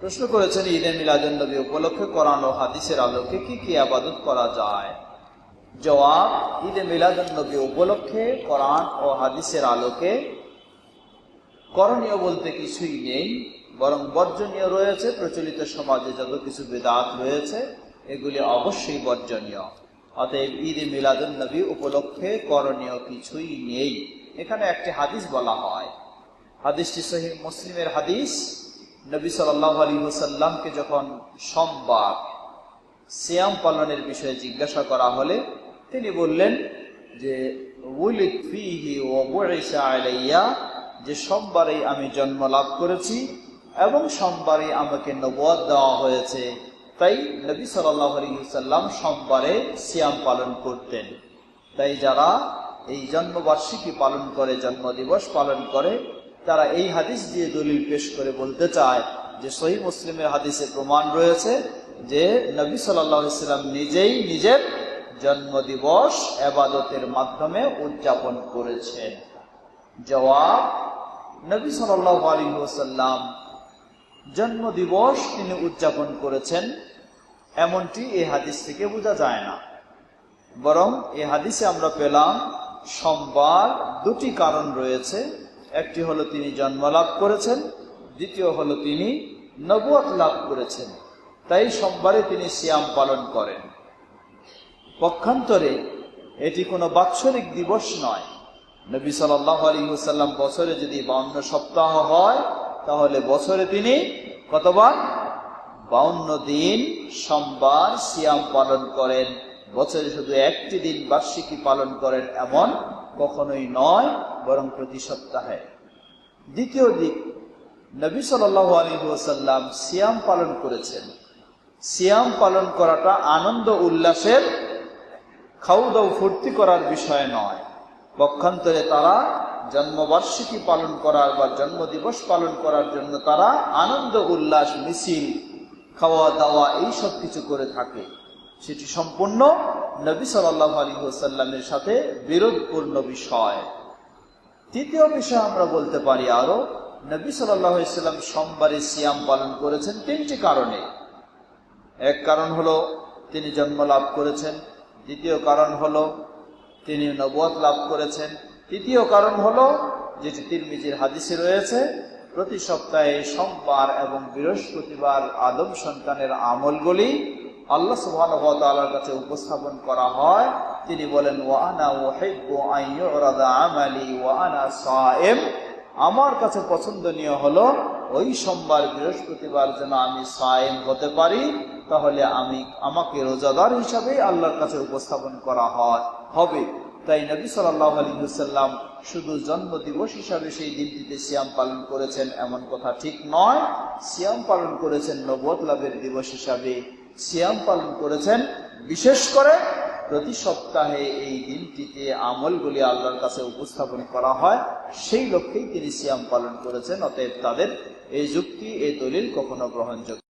প্রশ্ন করেছেন ঈদে মিলাদুন নবী উপলক্ষে কোরআন ও হাদিসের আলোকে কি কি আবাদত করা যায়? জবাব, ঈদে মিলাদুন নবী উপলক্ষে কোরআন ও হাদিসের আলোকে করণীয় বলতে কিছুই নেই, বরং বর্জনীয় রয়েছে, প্রচলিত সমাজে যত কিছু বেদাত রয়েছে, এগুলি অবশ্যই বর্জনীয়। অতএব ঈদ মিলাদুন নবী উপলক্ষে করণীয় কিছুই নেই। এখানে একটি হাদিস বলা হয়। হাদিসটি সহি মুসলিমের হাদিস। নবী সাল্লাহ আলী হুসাল্লামকে যখন সোমবার সিয়াম পালনের বিষয়ে জিজ্ঞাসা করা হলে, তিনি বললেন যে যে সোমবারেই আমি জন্ম লাভ করেছি এবং সোমবারে আমাকে নবদ দেওয়া হয়েছে, তাই নবী সাল্লাহ আলহিসাল্লাম সোমবারে সিয়াম পালন করতেন। তাই যারা এই জন্মবার্ষিকী পালন করে, জন্মদিবস পালন করে তারা এই হাদিস দিয়ে দলিল পেশ করে বলতে চায় যে সহি মুসলিমের হাদিসে প্রমাণ রয়েছে যে নবী সাল্লাম নিজেই নিজের জন্মদিবস এবাদতের মাধ্যমে উদযাপন করেছেন। জবাব, নবী সাল্লাহ আলী ওসাল্লাম জন্মদিবস তিনি উদযাপন করেছেন, এমনটি এই হাদিস থেকে বোঝা যায় না। বরং এ হাদিসে আমরা পেলাম, সোমবার দুটি কারণ রয়েছে। একটি হলো তিনি জন্ম লাভ করেছেন, দ্বিতীয় হলো তিনি নবুয়াত লাভ করেছেন। তাই সোমবারে তিনি সিয়াম পালন করেন। পক্ষান্তরে এটি কোনো বাৎসরিক দিবস নয়। নবী সাল্লাহ আলী বছরে যদি বাউন্ন সপ্তাহ হয়, তাহলে বছরে তিনি কতবার? বাউন্ন দিন সোমবার সিয়াম পালন করেন। বছরে শুধু একটি দিন বার্ষিকী পালন করেন এমন কখনোই নয়, বরং প্রতি সপ্তাহে। দ্বিতীয় দিক নবী সাল আলী ওসাল্লাম সিয়াম পালন করেছেন। সিয়াম পালন করাটা আনন্দ উল্লাসের খাউদাউ ফুর্তি করার বিষয় নয়। পক্ষান্তরে তারা জন্মবার্ষিকী পালন করার বা জন্মদিবস পালন করার জন্য তারা আনন্দ, উল্লাস, মিছিল খাওয়া দাওয়া এই সব কিছু করে থাকে। সেটি সম্পূর্ণ নবী সাল্লাহ আলী সাল্লামের সাথে বিরোধপূর্ণ বিষয়। তৃতীয় বিষয় আমরা বলতে পারি আরও, নবী সাল্লাম সোমবারে সিয়াম পালন করেছেন তিনটি কারণে। এক কারণ হলো, তিনি জন্ম লাভ করেছেন। দ্বিতীয় কারণ হলো, তিনি নবুয়াত লাভ করেছেন। তৃতীয় কারণ হলো, যেটি তিরমিজির হাদিসে রয়েছে, প্রতি সপ্তাহে সোমবার এবং বৃহস্পতিবার আদম সন্তানের আমলগুলি আল্লাহ সুবাহর কাছে উপস্থাপন করা হয়। তিনি বলেন ওয়ানা ওয়ানা সায়েম আমার কাছে পছন্দনীয় হলো, ওই সোমবার, বৃহস্পতিবার যেন আমি সায়েম হতে পারি, তাহলে আমি আমাকে রোজাদার হিসাবে আল্লাহর কাছে উপস্থাপন করা হয়, হবে। তাই নবী সাল্লাহ আলী হুসাল্লাম শুধু জন্ম দিবস হিসাবে সেই দিনটিতে সিয়াম পালন করেছেন, এমন কথা ঠিক নয়। সিয়াম পালন করেছেন নবত লাভের দিবস হিসাবে। সিয়াম পালন করেছেন, বিশেষ করে প্রতি সপ্তাহে এই দিনটিতে আমলগুলি আল্লাহর কাছে উপস্থাপন করা হয়, সেই লক্ষ্যেই তিনি সিয়াম পালন করেছেন, অতএব তাদের এই যুক্তি, এই দলিল কখনো গ্রহণযোগ্য